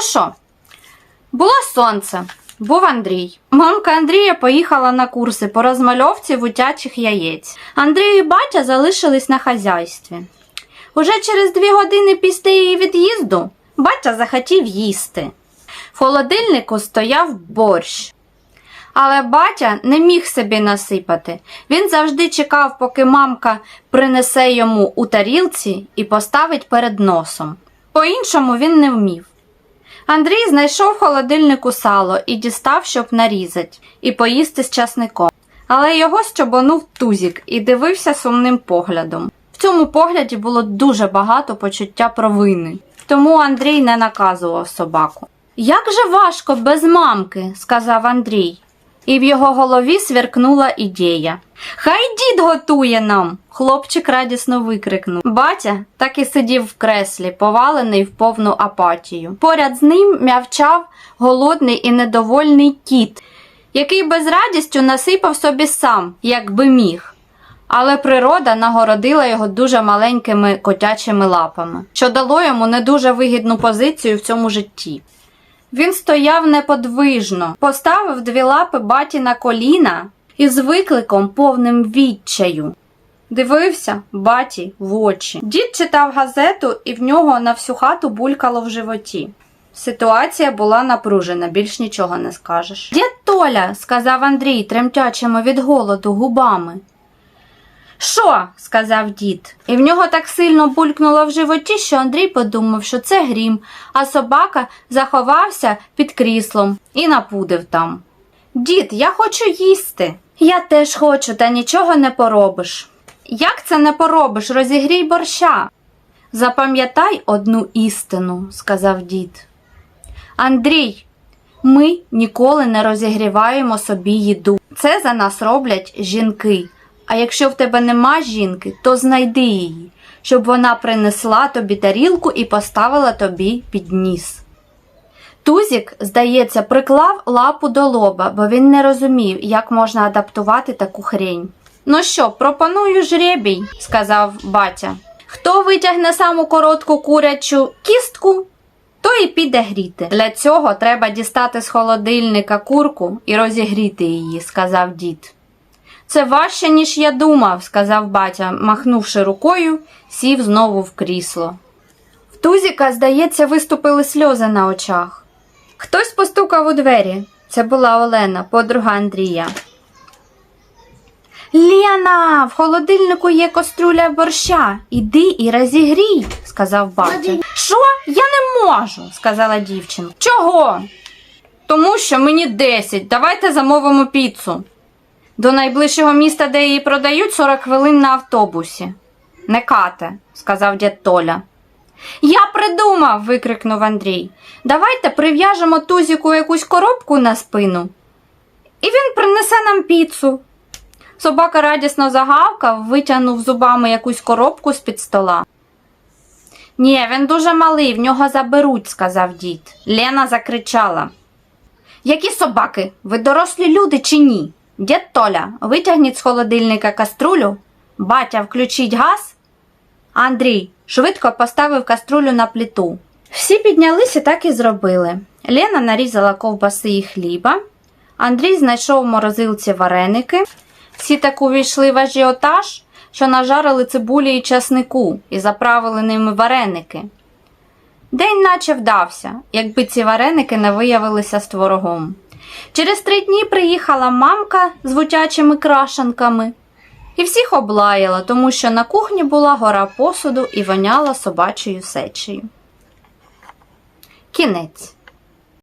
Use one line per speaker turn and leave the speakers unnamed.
Що, було сонце, був Андрій. Мамка Андрія поїхала на курси по розмальовці вутячих яєць. Андрій і батя залишились на хазяйстві. Уже через дві години після її від'їзду батя захотів їсти. В холодильнику стояв борщ. Але батя не міг собі насипати. Він завжди чекав, поки мамка принесе йому у тарілці і поставить перед носом. По-іншому він не вмів. Андрій знайшов в холодильнику сало і дістав, щоб нарізати, і поїсти з часником. Але його щобанув тузік і дивився сумним поглядом. В цьому погляді було дуже багато почуття провини, тому Андрій не наказував собаку. Як же важко без мамки, сказав Андрій. І в його голові сверкнула ідея. Хай дід готує нам. Хлопчик радісно викрикнув. Батя так і сидів в креслі, повалений в повну апатію. Поряд з ним м'явчав голодний і недовольний кіт, який без радістю насипав собі сам, якби міг. Але природа нагородила його дуже маленькими котячими лапами, що дало йому не дуже вигідну позицію в цьому житті. Він стояв неподвижно, поставив дві лапи баті на коліна і з викликом повним відчаю. Дивився баті в очі. Дід читав газету, і в нього на всю хату булькало в животі. Ситуація була напружена, більш нічого не скажеш. Дід Толя, сказав Андрій, тремтячими від голоду губами. Що? сказав дід. І в нього так сильно булькнуло в животі, що Андрій подумав, що це грім, а собака заховався під кріслом і напудив там. Дід, я хочу їсти. Я теж хочу, та нічого не поробиш. Як це не поробиш? Розігрій борща. Запам'ятай одну істину, сказав дід. Андрій, ми ніколи не розігріваємо собі їду. Це за нас роблять жінки. А якщо в тебе нема жінки, то знайди її, щоб вона принесла тобі тарілку і поставила тобі під ніс. Тузік, здається, приклав лапу до лоба, бо він не розумів, як можна адаптувати таку хрень. Ну що, пропоную жребій, сказав батя. Хто витягне саму коротку курячу кістку, то і піде гріти. Для цього треба дістати з холодильника курку і розігріти її, сказав дід. Це важче, ніж я думав, сказав батя, махнувши рукою, сів знову в крісло. В Тузіка, здається, виступили сльози на очах. Хтось постукав у двері. Це була Олена, подруга Андрія. Лєна, в холодильнику є каструля борща. Іди і розігрій, сказав батя. Що? Я не можу, сказала дівчинка. Чого? Тому що мені 10. Давайте замовимо піцу. До найближчого міста, де її продають, 40 хвилин на автобусі. Не кате, сказав дід Толя. Я придумав. викрикнув Андрій. Давайте прив'яжемо тузіку якусь коробку на спину, і він принесе нам піцу. Собака радісно загавкав, витягнув зубами якусь коробку з-під стола. Ні, він дуже малий, в нього заберуть, сказав дід. Лена закричала. Які собаки? Ви дорослі люди чи ні? Дід Толя, витягніть з холодильника каструлю, батя включіть газ. Андрій швидко поставив каструлю на плиту. Всі піднялися, так і зробили. Лена нарізала ковбаси і хліба. Андрій знайшов в морозилці вареники. Всі так увійшли в ажіотаж, що нажарили цибулі і часнику і заправили ними вареники. День наче вдався, якби ці вареники не виявилися з творогом. Через три дні приїхала мамка з вутячими крашанками і всіх облаяла, тому що на кухні була гора посуду і воняла собачою сечею. Кінець.